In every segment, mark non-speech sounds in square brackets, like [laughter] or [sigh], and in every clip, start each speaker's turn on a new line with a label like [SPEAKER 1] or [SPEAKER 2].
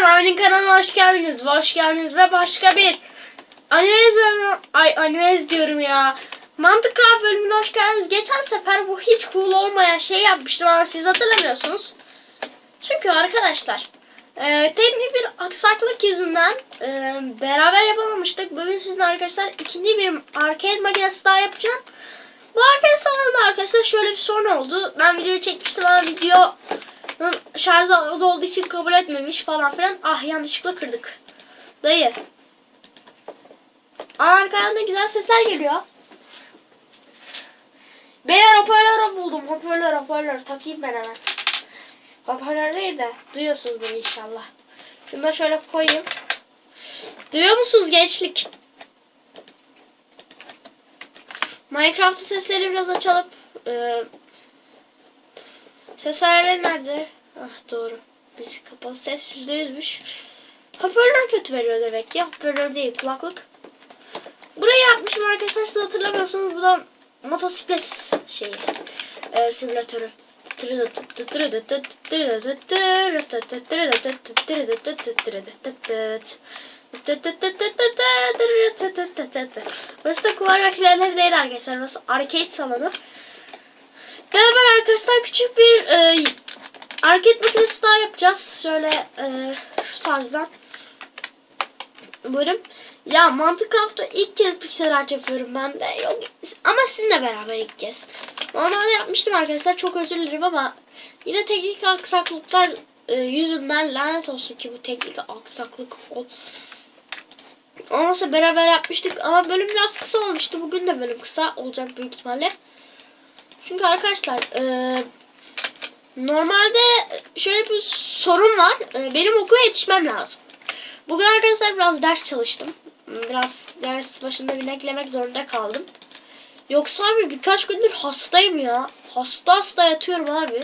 [SPEAKER 1] Aynı kanalına hoş geldiniz. Hoş geldiniz ve başka bir animez ay animez diyorum ya. Minecraft bölümüne hoş geldiniz. Geçen sefer bu hiç cool olmayan şey yapmıştım ama siz hatırlamıyorsunuz. Çünkü arkadaşlar e, teknik bir aksaklık yüzünden e, beraber yapamamıştık. Bugün sizinle arkadaşlar ikinci bir arcade makinesi daha yapacağım. Bu arcade salonunda arkadaşlar şöyle bir sorun oldu. Ben videoyu çekmiştim ama video şarjı az olduğu için kabul etmemiş falan filan. Ah yanlışlıkla kırdık. Dayı. Aa, arkadan da güzel sesler geliyor. Beyler hoparlör buldum. Hoparlör hoparlör. Takayım ben hemen. Hoparlör değil de duyuyorsunuzdur inşallah. Şunu da şöyle koyayım. Duyuyor musunuz gençlik? Minecraft'ın sesleri biraz açalım. Ee, ses ayarları nerede? Ah doğru. Biz kapalı ses yüzde yüzmüş. Hoparlör kötü veriyor demek ki. Hoparlör değil kulaklık. Burayı yapmışım arkadaşlar siz hatırlamıyorsunuz. Bu da motosiklet şeyi. E, simülatörü. Burası da kulak makineleri değil arkadaşlar. Burası arcade salonu. Beraber arkadaşlar küçük bir e, arcade makinesi daha yapacağız. Şöyle e, şu tarzdan. Buyurun. Ya Minecraft'ta ilk kez piksel art yapıyorum ben de. Yok, ama sizinle beraber ilk kez. Normalde yapmıştım arkadaşlar. Çok özür dilerim ama yine teknik aksaklıklar e, yüzünden lanet olsun ki bu teknik aksaklık ol. Olmasa beraber yapmıştık ama bölüm biraz kısa olmuştu. Bugün de bölüm kısa olacak büyük ihtimalle. Çünkü arkadaşlar e, normalde şöyle bir sorun var. E, benim okula yetişmem lazım. Bugün arkadaşlar biraz ders çalıştım. Biraz ders başında bineklemek zorunda kaldım. Yoksa abi birkaç gündür hastayım ya. Hasta hasta yatıyorum abi.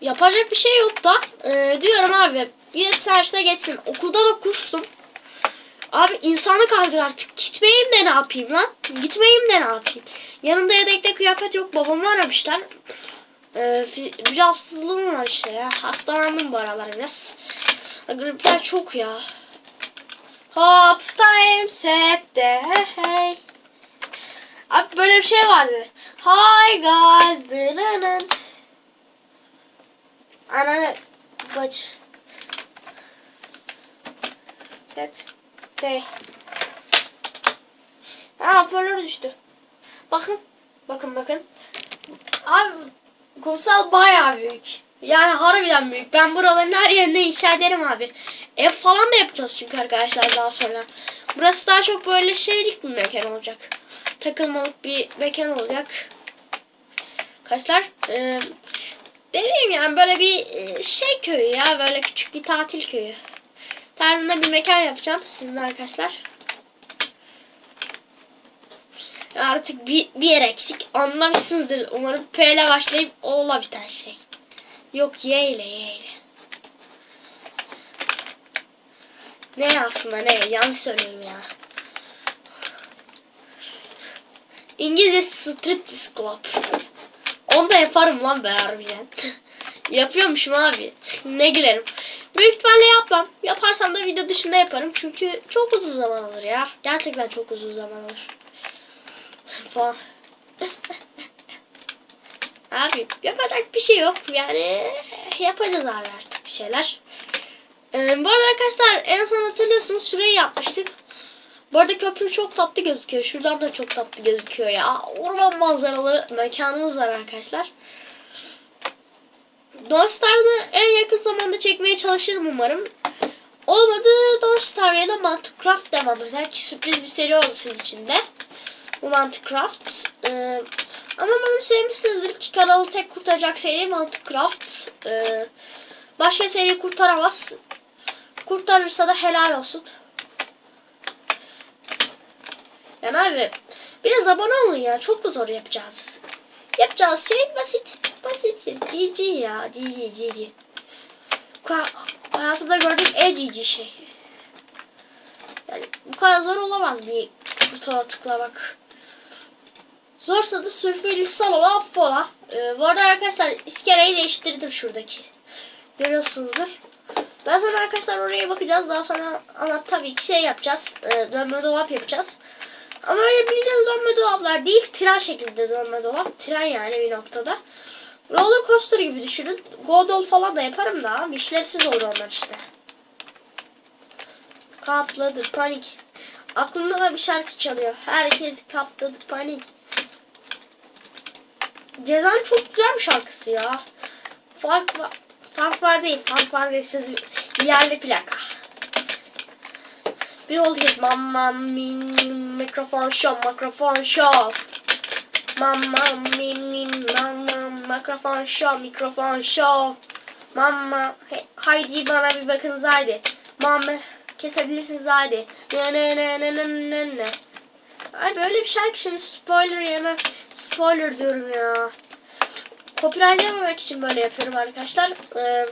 [SPEAKER 1] Yapacak bir şey yok da e, diyorum abi bir derse geçsin. Okulda da kustum. Abi insanı kaldır artık. Gitmeyeyim de ne yapayım lan? Gitmeyeyim de ne yapayım? Yanımda yedekte kıyafet yok. Babamı aramışlar. Ee, bir rahatsızlığım var işte ya. Hastalandım bu aralar biraz. Gripler çok ya. Hop time set de hey. Abi böyle bir şey vardı. Hi guys. Ananı bacı. Set. De. Ha hoparlör düştü. Bakın. Bakın bakın. Abi kumsal bayağı büyük. Yani harbiden büyük. Ben buraların her yerine inşa ederim abi. Ev falan da yapacağız çünkü arkadaşlar daha sonra. Burası daha çok böyle şeylik bir mekan olacak. Takılmalık bir mekan olacak. Arkadaşlar e, dediğim yani böyle bir şey köyü ya. Böyle küçük bir tatil köyü. Tarzında bir mekan yapacağım sizinle arkadaşlar. Artık bir, bir yer eksik. Anlamışsınızdır. Umarım P ile başlayıp O'la biten şey. Yok Y ile Y ile. Ne aslında ne? Yanlış söylüyorum ya. İngilizce striptease club. Onu da yaparım lan ben harbiden. [laughs] Yapıyormuşum abi. ne gülerim. Büyük ihtimalle yapmam. Yaparsam da video dışında yaparım. Çünkü çok uzun zaman alır ya. Gerçekten çok uzun zaman alır. [laughs] Falan. [laughs] abi yapacak bir şey yok. Yani yapacağız abi artık bir şeyler. Ee, bu arada arkadaşlar en son hatırlıyorsunuz şurayı yapmıştık. Bu arada köprü çok tatlı gözüküyor. Şuradan da çok tatlı gözüküyor ya. Orman manzaralı mekanımız var arkadaşlar. Dostlar'ı en yakın zamanda çekmeye çalışırım umarım. Olmadı Dostlar ile Minecraft devam eder ki sürpriz bir seri oldu sizin için de. Bu Minecraft. Ee, ama umarım sevmişsinizdir ki kanalı tek kurtaracak seri Minecraft. Ee, başka seri kurtaramaz. Kurtarırsa da helal olsun. Yani abi biraz abone olun ya. Çok mu zor yapacağız? Yapacağız şey basit. Basit. GG ya. GG GG. Hayatımda gördüğüm en GG şey. Yani bu kadar zor olamaz bir butona tıklamak. Zorsa da sülfür lisanola affola. Ee, bu arada arkadaşlar iskeleyi değiştirdim şuradaki. Görüyorsunuzdur. Daha sonra arkadaşlar oraya bakacağız. Daha sonra ama tabii ki şey yapacağız. E, dönme dolap yapacağız. Ama öyle bildiğiniz dönme dolaplar değil. Tren şeklinde dönme dolap. Tren yani bir noktada. Roller coaster gibi düşünün. Godol falan da yaparım da abi. işlevsiz olur onlar işte. Kapladı panik. Aklımda da bir şarkı çalıyor. Herkes kapladı panik. Cezan çok güzel bir şarkısı ya. Fark var. Fark var değil. Fark var değil. Siz yerli plaka. Bir oldu ki mamma min mikrofon show mikrofon show. Mamma min mamma mikrofon show mikrofon show. Mamma he, haydi bana bir bakınız haydi. Mamma kesebilirsiniz haydi. Ne ne ne ne ne ne. Ay böyle bir şarkı şimdi spoiler yeme. Spoiler diyorum ya. Copyright yememek için böyle yapıyorum arkadaşlar. Ee,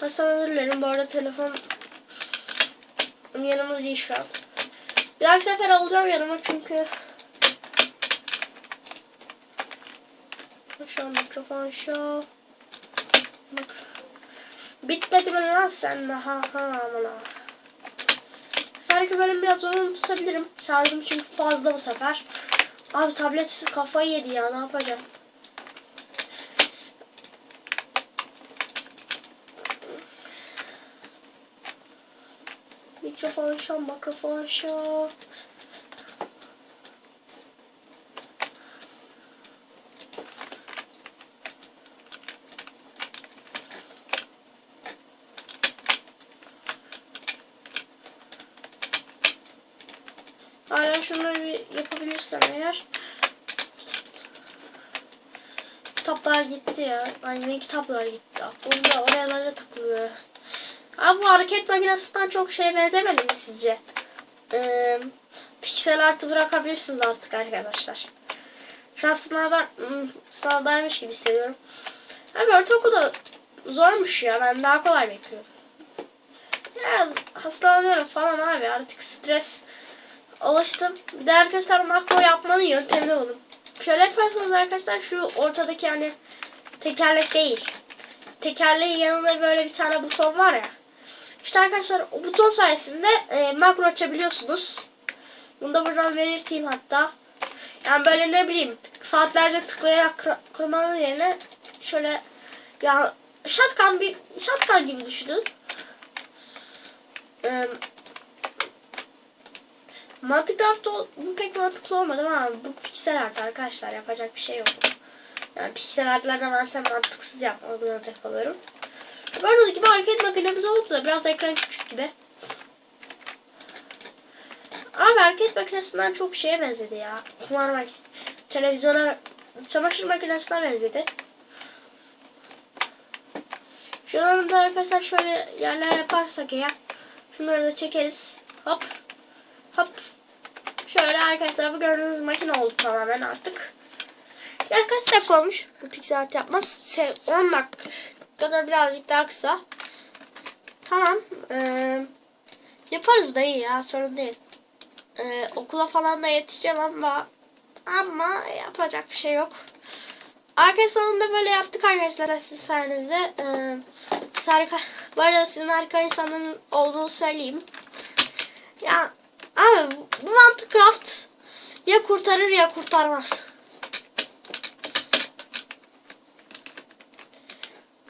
[SPEAKER 1] Hasan özür dilerim. Bu arada telefon yanımda değil şu an. Bir dahaki sefer alacağım yanıma çünkü şu mikrofon şu Bak. Bitmedi mi lan sen ha ha aman ha. Belki bölüm biraz onu tutabilirim. Şarjım çünkü fazla bu sefer. Abi tablet kafayı yedi ya ne yapacağım. Mikrofon şu mikrofon şu. Hala şunları bir yapabilirsem eğer. Kitaplar gitti ya. Annemin kitaplar gitti. Aklımda oralara takılıyor. Abi bu hareket makinesinden çok şeye benzemedi mi sizce? Ee, piksel artı bırakabilirsiniz artık arkadaşlar. Şu an sınavdan, sınavdaymış gibi hissediyorum. Abi ortaokulda zormuş ya. Ben daha kolay bekliyordum. Ya hastalanıyorum falan abi. Artık stres alıştım. Bir de arkadaşlar makro yapmanın yöntemini buldum. Şöyle yaparsanız arkadaşlar şu ortadaki hani tekerlek değil. Tekerleğin yanında böyle bir tane buton var ya. İşte arkadaşlar o buton sayesinde e, makro açabiliyorsunuz. Bunu da buradan belirteyim hatta. Yani böyle ne bileyim saatlerce tıklayarak kır, kırmanın yerine şöyle ya shotgun bir shotgun gibi düşünün. Ee, Minecraft bu pek mantıklı olmadı ama bu piksel art arkadaşlar yapacak bir şey yok. Yani piksel artlardan ben size mantıksız yapmalı örnek alıyorum. Gördüğünüz gibi hareket makinemiz oldu da biraz ekran küçük gibi. Abi hareket makinesinden çok şeye benzedi ya. Kumar mak televizyona çamaşır makinesine benzedi. Şuradan da arkadaşlar şöyle yerler yaparsak eğer şunları da çekeriz. Hop. Hop. Şöyle arkadaşlar bu gördüğünüz makine oldu tamamen artık. Ya kaç dakika olmuş bu piksel art yapmaz? 10 dakika birazcık daha kısa. Tamam. Ee, yaparız da iyi ya sorun değil. Ee, okula falan da yetişeceğim ama ama yapacak bir şey yok. Arka salonda böyle yaptık arkadaşlar sizin sayenizde. Ee, siz bu arada sizin harika insanın olduğunu söyleyeyim. Ya abi bu Minecraft ya kurtarır ya kurtarmaz.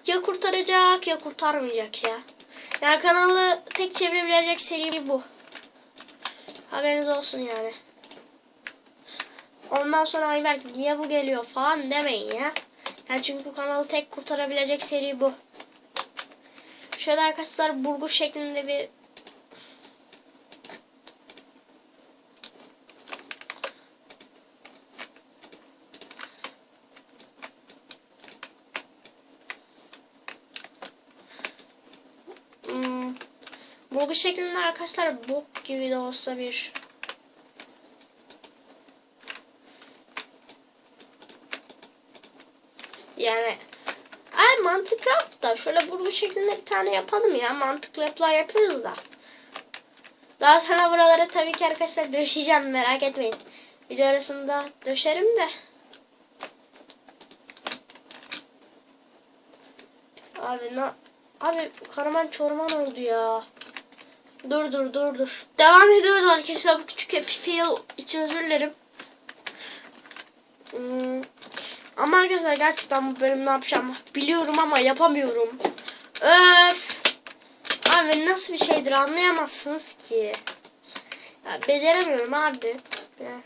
[SPEAKER 1] Ya kurtaracak ya kurtarmayacak ya. Ya kanalı tek çevirebilecek seri bu. Haberiniz olsun yani. Ondan sonra Ayberk niye bu geliyor falan demeyin ya. Yani çünkü kanalı tek kurtarabilecek seri bu. Şöyle arkadaşlar burgu şeklinde bir Hmm, burgu şeklinde arkadaşlar bok gibi de olsa bir Yani ay Minecraft'ta şöyle burgu şeklinde bir tane yapalım ya. Mantıklı yapılar yapıyoruz da. Daha sonra buralara tabii ki arkadaşlar döşeyeceğim merak etmeyin. Video arasında döşerim de. Abi ne? Abi karaman çorman oldu ya. Dur dur dur dur. Devam ediyoruz arkadaşlar bu küçük epifil için özür dilerim. Hmm. Ama arkadaşlar gerçekten bu bölüm ne yapacağım biliyorum ama yapamıyorum. Öf. Abi nasıl bir şeydir anlayamazsınız ki. Ya, beceremiyorum abi. Ya.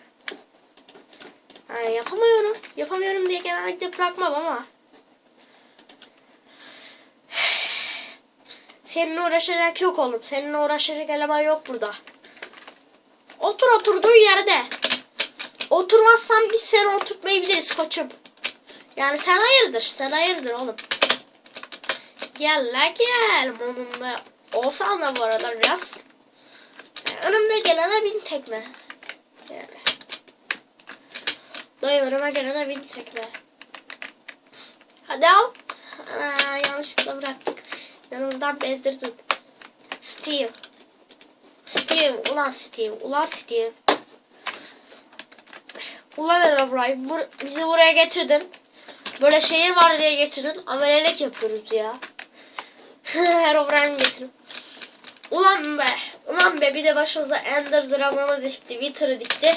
[SPEAKER 1] Yani yapamıyorum. Yapamıyorum diye genellikle bırakmam ama. Seninle uğraşacak yok oğlum. Seninle uğraşacak eleman yok burada. Otur oturduğun yerde. Oturmazsan biz seni oturtmayabiliriz koçum. Yani sen hayırdır. Sen hayırdır oğlum. Gel la gel. Onunla olsan da bu arada biraz. Yani önümde gelene bin tekme. Yani. Dayı önüme gelene bin tekme. Hadi al. Aa, yanlışlıkla bıraktık. Yanımızdan bezdirdin. Steve. Steve. Ulan Steve. Ulan Steve. Ulan Herobrine. Bur bizi buraya getirdin. Böyle şehir var diye getirdin. Amelelik yapıyoruz ya. [laughs] Herobrine getirip. Ulan be. Ulan be bir de başımıza Ender Dragon'u dikti. Wither'ı dikti.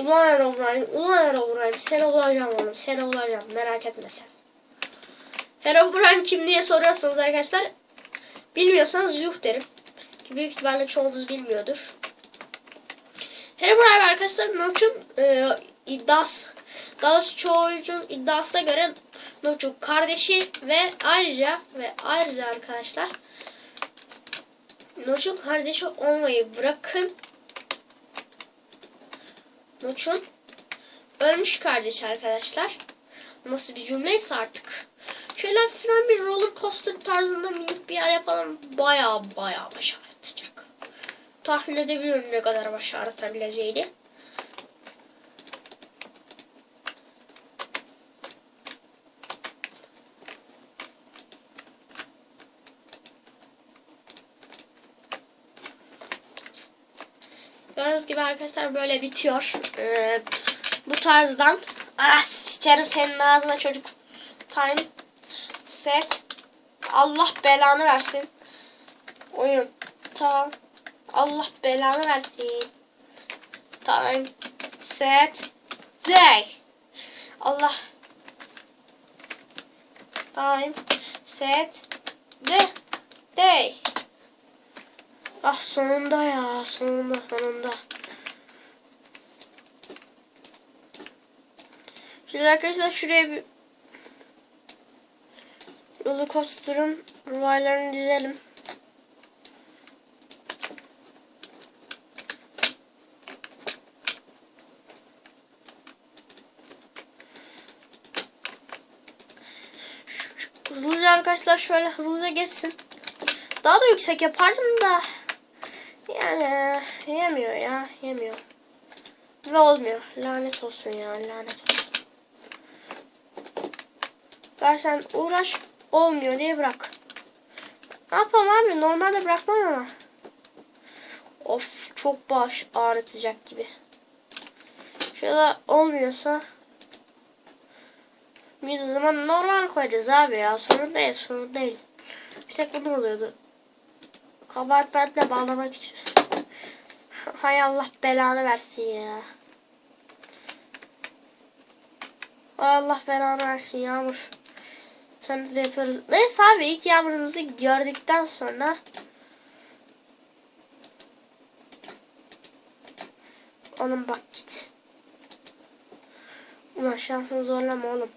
[SPEAKER 1] Ulan Herobrine. Ulan Herobrine. Seni bulacağım oğlum. Seni bulacağım. Merak etme sen. Herobrine kim diye soruyorsanız arkadaşlar. Bilmiyorsanız yuh derim. Ki büyük ihtimalle çoğunuz bilmiyordur. Herobrine arkadaşlar Notch'un e, iddiası daha doğrusu çoğucun iddiasına göre Notch'un kardeşi ve ayrıca ve ayrıca arkadaşlar Notch'un kardeşi olmayı bırakın Notch'un ölmüş kardeşi arkadaşlar. Nasıl bir cümleyse artık. Şöyle falan bir roller coaster tarzında minik bir yer yapalım. Baya baya başartacak. Tahmin edebiliyorum ne kadar başartabileceğini. Gördüğünüz gibi arkadaşlar böyle bitiyor. Ee, bu tarzdan. Ah sıçarım senin ağzına çocuk. Time. Set. Allah belanı versin. Oyun. Tamam. Allah belanı versin. Time. Set. Day. Allah. Time. Set. De. Day. Ah sonunda ya. Sonunda sonunda. Şimdi arkadaşlar şuraya bir roller coaster'ın raylarını dizelim. Hızlıca arkadaşlar şöyle hızlıca geçsin. Daha da yüksek yapardım da yani yemiyor ya yemiyor. Ve olmuyor. Lanet olsun ya lanet olsun. Versen uğraş olmuyor diye bırak. Ne yapalım abi normalde bırakmam ama. Of çok baş ağrıtacak gibi. Şöyle olmuyorsa biz o zaman normal koyacağız abi ya. Sorun değil sorun değil. Bir tek bunu oluyordu. Kabahat bende bağlamak için. [laughs] Hay Allah belanı versin ya. Hay Allah belanı versin Yağmur. Sen de yapıyoruz. Neyse abi ilk Yağmur'umuzu gördükten sonra Oğlum bak git. Ulan şansını zorlama oğlum.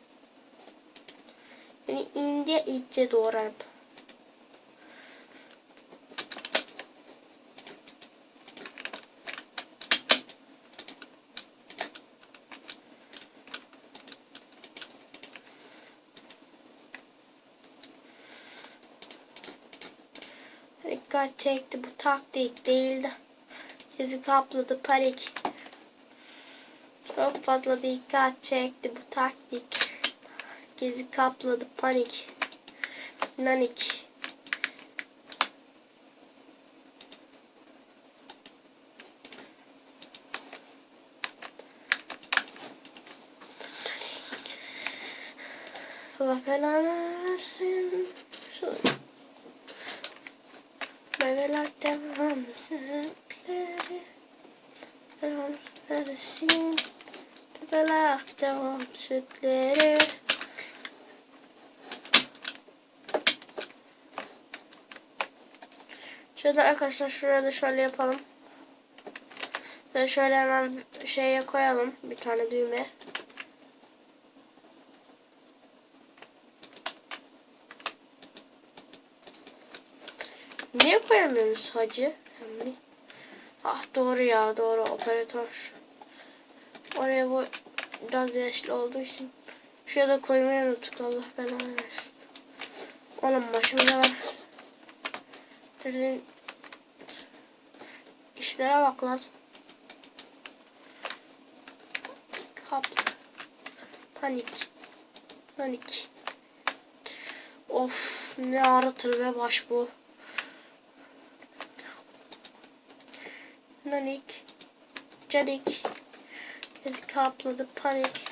[SPEAKER 1] Beni ince ince doğrarım. dikkat çekti. Bu taktik değildi. Bizi kapladı panik. Çok fazla dikkat çekti bu taktik. Gezi kapladı panik. Nanik. Allah belanı. Devam sütleri. Şöyle arkadaşlar şuraya da şöyle yapalım. Ve şöyle hemen şeye koyalım bir tane düğme. Niye koyamıyoruz hacı? Ah doğru ya doğru operatör. Oraya bu biraz yaşlı olduğu için şuraya da koymayı unuttuk Allah belanı versin. Oğlum başımıza bak. Dediğin işlere bak lan. Kaplı. Panik. Panik. Of ne ağrıtır be baş bu. Nanik. Canik. Bizi kapladı panik.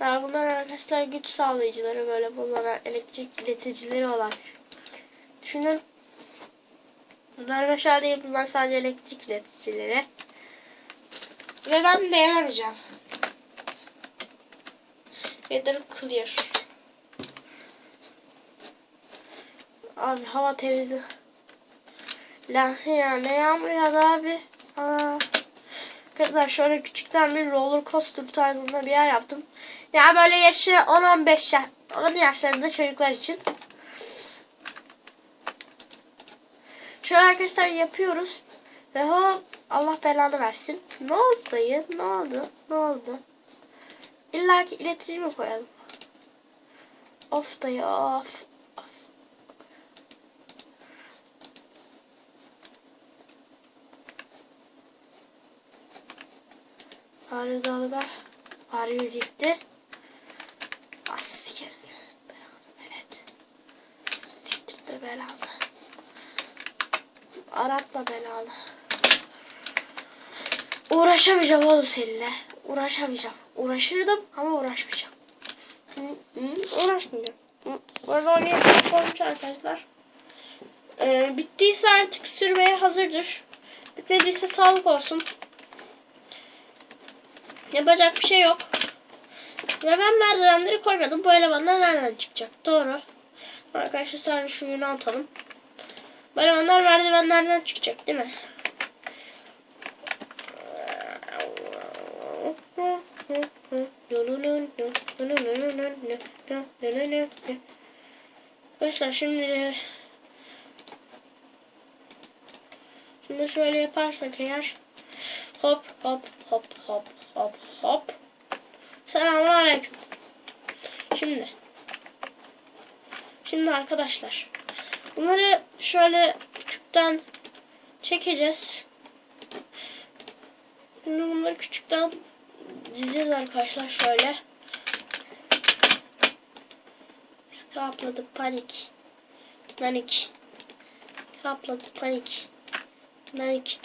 [SPEAKER 1] Bunlar bunlar arkadaşlar güç sağlayıcıları böyle bunlara elektrik ileticileri olan. Düşünün. Bunlar meşale değil bunlar sadece elektrik ileticileri. Ve ben dayanamayacağım. Weather clear. Abi hava temizli. Lanse ya ne yağmur yağdı abi. Aa. Arkadaşlar şöyle küçükten bir roller coaster tarzında bir yer yaptım. Ya böyle yaşı 10-15 yaş, 10 yaşlarında çocuklar için. Şöyle arkadaşlar yapıyoruz. Ve hop Allah belanı versin. Ne oldu dayı? Ne oldu? Ne oldu? İlla ki iletici mi koyalım? Of dayı of. Ağrı dalga. Ağrıyor gitti. As sikerim. Evet. Siktir de belalı. Aratma belalı. Uğraşamayacağım oğlum seninle. Uğraşamayacağım. Uğraşırdım ama uğraşmayacağım. Hı, uğraşmayacağım. Bu arada oynayacak olmuş arkadaşlar. Ee, bittiyse artık sürmeye hazırdır. Bitmediyse sağlık olsun. Yapacak bir şey yok. Ve ben merdivenleri koymadım. Bu elemanlar nereden çıkacak? Doğru. Arkadaşlar sadece şu yünü atalım. Bu elemanlar merdivenlerden çıkacak değil mi? Arkadaşlar şimdi şimdi şöyle yaparsak eğer hop hop hop hop hop hop Selamun aleyküm. Şimdi şimdi arkadaşlar bunları şöyle küçükten çekeceğiz. Şimdi bunları küçükten dizeceğiz arkadaşlar şöyle. Kapladı panik. Nanik. Kapladı panik. Nanik.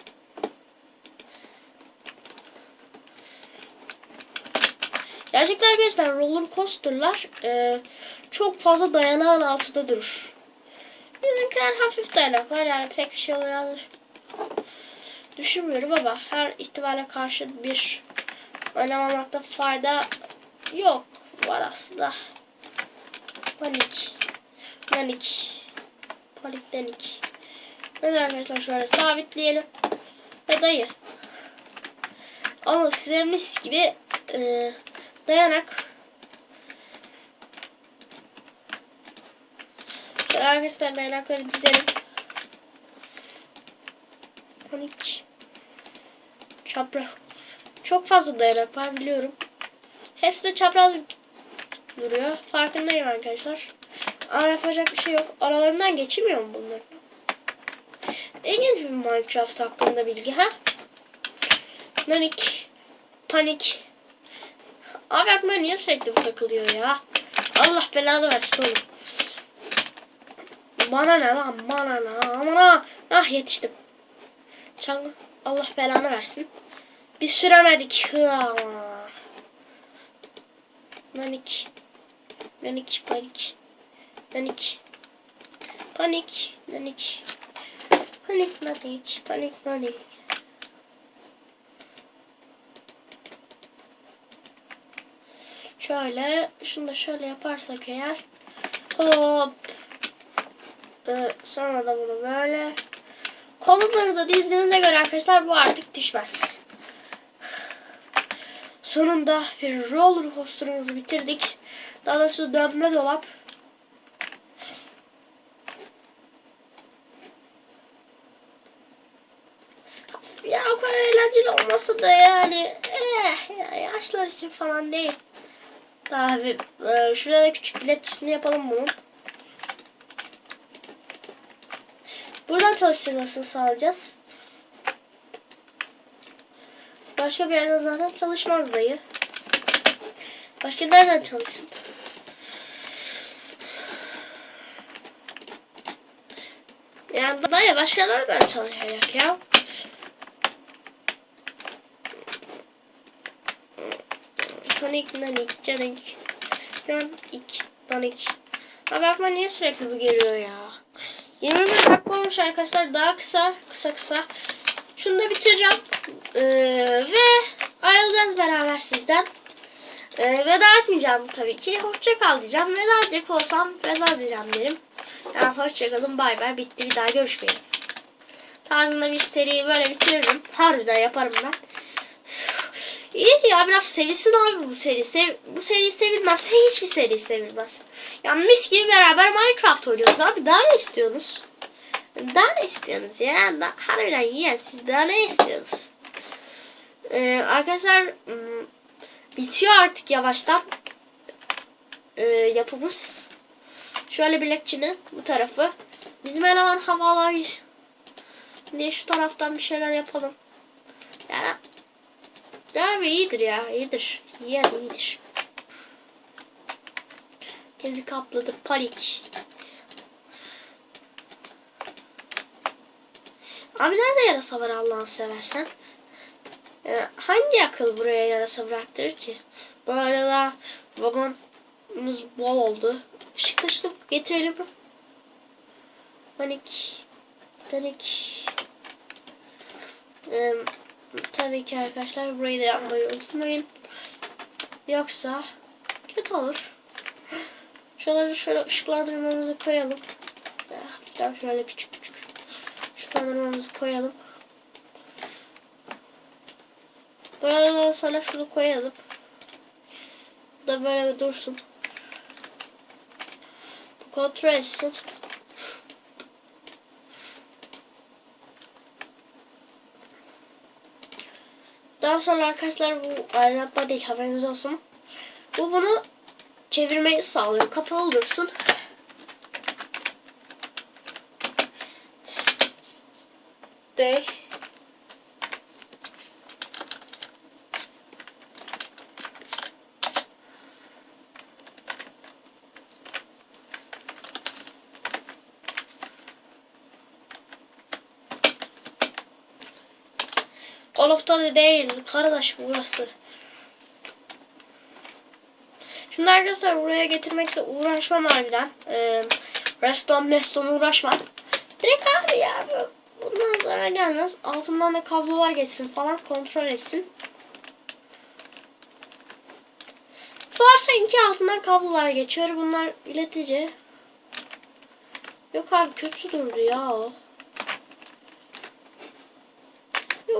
[SPEAKER 1] Gerçekten arkadaşlar roller coaster'lar e, çok fazla dayanağın altında durur. Bizimkiler hafif dayanaklar yani pek bir şey olur düşünmüyorum ama her ihtimale karşı bir oynamamakta fayda yok var aslında. Panik. Panik. Panik denik. Evet arkadaşlar şöyle sabitleyelim. Ve dayı. Ama size mis gibi e, dayanak. Şöyle arkadaşlar dayanakları dizelim. Panik. Çapraz. Çok fazla dayanak var biliyorum. Hepsi de çapraz duruyor. Farkındayım arkadaşlar. Ama yapacak bir şey yok. Aralarından geçemiyor mu bunlar? İlginç bir Minecraft hakkında bilgi ha? Nanik. Panik. Abi aklıma niye sürekli bu takılıyor ya? Allah belanı versin oğlum. Bana ne lan bana ne amına. Ah yetiştim. Çang Allah belanı versin. Bir süremedik. Hıa. Panik. Panik, panik. Panik. Panik, panik. Panik, panik, panik, panik. Şöyle, şunu da şöyle yaparsak eğer. Hop. Ee, sonra da bunu böyle. Koluklarınızı dizdiğinize göre arkadaşlar bu artık düşmez. Sonunda bir roller coaster'ımızı bitirdik. Daha doğrusu dönme dolap. Ya o kadar eğlenceli olması da yani eh, ya yaşlar için falan değil. Daha bir e, şurada da küçük biletçisini yapalım bunun. Buradan çalıştırmasını sağlayacağız. Başka bir yerden zaten çalışmaz dayı. Başka nereden çalışsın? Yani dayı başka nereden çalışacak ya? Panik, nanik, canik, panik, panik. Abi aklıma niye sürekli bu geliyor ya? 21 dakika olmuş arkadaşlar. Daha kısa, kısa kısa. Şunu da bitireceğim. Ee, ve ayrılacağız beraber sizden. Ee, veda etmeyeceğim tabii ki. Hoşça kal diyeceğim. Veda edecek olsam veda diyeceğim derim. Yani hoşça kalın bay bay bitti bir daha görüşmeyelim. Tarzında bir seriyi böyle bitiririm. Harbiden yaparım ben. İyi ya biraz sevilsin abi bu seri. Sev, bu seri sevilmezse hiçbir seri sevilmez. Ya mis gibi beraber Minecraft oynuyoruz abi. Daha ne istiyorsunuz? Daha ne istiyorsunuz ya? Da, harbiden yiyen siz daha ne istiyorsunuz? Ee, arkadaşlar ım, bitiyor artık yavaştan ee, yapımız. Şöyle bilekçini bu tarafı. Bizim eleman havalar diye şu taraftan bir şeyler yapalım. Yani Abi iyidir ya iyidir. Yiyen iyidir. Gezi kapladı panik. Abi nerede yarasa var Allah'ını seversen? Ee, hangi akıl buraya yarasa bıraktırır ki? Bu arada vagonumuz bol oldu. Işık ışık getirelim. Panik. Panik. Ee, tabii ki arkadaşlar burayı da yapmayı unutmayın. Yoksa kötü olur. Şuraları şöyle ışıklandırmamızı koyalım. Hafiften şöyle küçük küçük ışıklandırmamızı koyalım. Buradan sonra şunu koyalım. Bu da böyle dursun. Kontrol etsin. Daha sonra arkadaşlar bu aydınlatma değil haberiniz olsun. Bu bunu çevirmeyi sağlıyor. Kapalı dursun. De. Değil. Kardeş burası. Şimdi arkadaşlar buraya getirmekle uğraşmam harbiden. Ee, Reston Meston uğraşmam. Direkt abi ya bu- bundan sonra gelmez. Altından da kablolar geçsin falan kontrol etsin. Varsa iki altından kablolar geçiyor. Bunlar iletici. Yok abi kötü durdu ya o.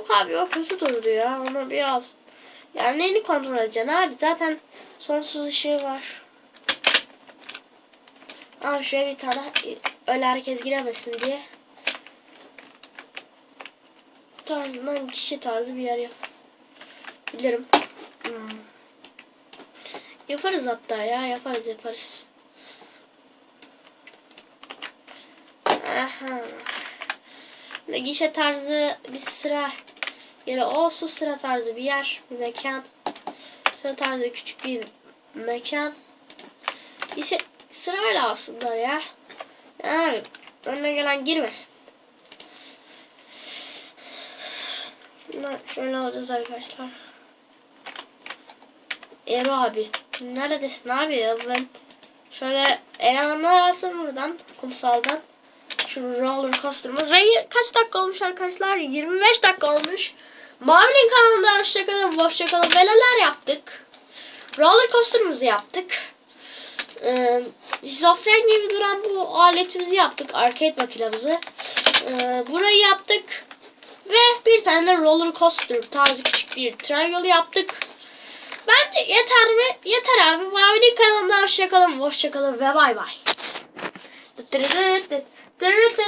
[SPEAKER 1] Abi o kötü durdu ya. Onu bir al. Yani neyini kontrol edeceksin abi? Zaten sonsuz ışığı var. Al şuraya bir tane öyle herkes giremesin diye. Tarzından kişi tarzı bir yer yap. Bilirim. Hmm. Yaparız hatta ya yaparız yaparız. Aha. Gişe tarzı bir sıra yeri olsun sıra tarzı bir yer, bir mekan. Sıra tarzı küçük bir mekan. İşte sırayla aslında ya. Yani önüne gelen girmesin. Bunlar şöyle alacağız arkadaşlar. Ero abi. Neredesin abi ya şöyle elemanlar alsın buradan kumsaldan. Şu roller coaster'ımız ve kaç dakika olmuş arkadaşlar? 25 dakika olmuş. Mavi'nin kanalından hoşçakalın, hoşçakalın. Velalar yaptık. Roller coaster'ımızı yaptık. Ee, şizofren gibi duran bu aletimizi yaptık. Arcade makinamızı. Ee, burayı yaptık. Ve bir tane de roller coaster tarzı küçük bir tren yolu yaptık. Bence yeter mi? Yeter abi. Mavi'nin kanalından hoşçakalın, hoşçakalın ve bay bay. Tırıt tırıt